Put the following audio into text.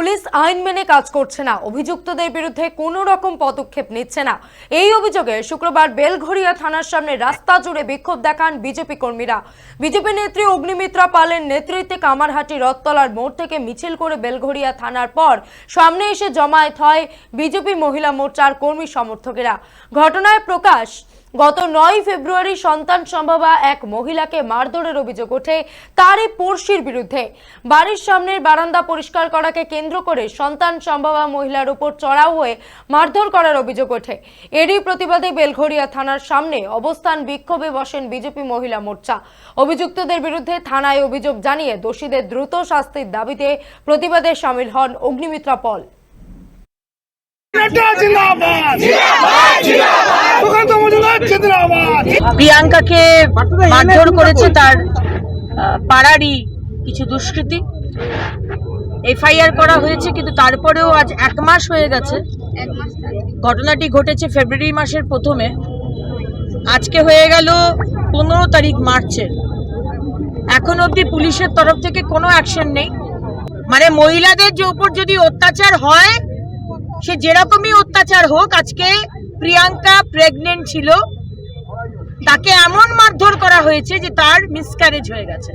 Police আইন মেনে কাজ করছে না। অভিযুক্তদের বিরুদ্ধে কোনো রকম পদক্ষেপ নিচ্ছে না। এই অভিযোগে শুক্রবার বেলঘরিয়া থানার সামনে রাস্তা জুড়ে বিক্ষোভ দেখান বিজেপি কর্মীরা। বিজেপি নেত্রী অগ্নিমিত্রা পালের নেতৃত্বে কামারহাটি, রথতলার মোড় থেকে মিছিল করে বেলঘরিয়া থানার পর সামনে এসে জমায়েত হয় বিজেপি মহিলা মোর্চার কর্মী সমর্থকেরা। ঘটনায় প্রকাশ গত নয় ফেব্রুয়ারি সন্তান সম্ভবা এক মহিলাকে মারধরের অভিযোগ ওঠে তারই পড়শির বিরুদ্ধে। বাড়ির সামনের বারান্দা পরিষ্কার করাকে কেন্দ্র করে সন্তান সম্ভবা মহিলার উপর চড়াও হয়ে মারধর করার অভিযোগ ওঠে। এরই প্রতিবাদে বেলঘরিয়া থানার সামনে অবস্থান বিক্ষোভে বসেন বিজেপি মহিলা মোর্চা। অভিযুক্তদের বিরুদ্ধে থানায় অভিযোগ জানিয়ে দোষীদের দ্রুত শাস্তির দাবিতে প্রতিবাদে সামিল হন অগ্নিমিত্রা পল। জিন্দাবাদ! প্রিয়াঙ্কাকে মারধর করেছে তার পাড়ারই কিছু দুষ্কৃতী। এফআইআর করা হয়েছে কিন্তু তারপরেও আজ এক মাস হয়ে গেছে। ঘটনাটি ঘটেছে ফেব্রুয়ারি মাসের প্রথমে। আজকে হয়ে গেল পনেরো তারিখ মার্চের এখন অবধি পুলিশের তরফ থেকে কোনো অ্যাকশন নেই। মানে মহিলাদের যে উপর যদি অত্যাচার হয় সে যেরকমই অত্যাচার হোক আজকে প্রিয়াঙ্কা প্রেগনেন্ট ছিল। তাকে এমন মারধর করা হয়েছে যে তার মিসক্যারেজ হয়ে গেছে।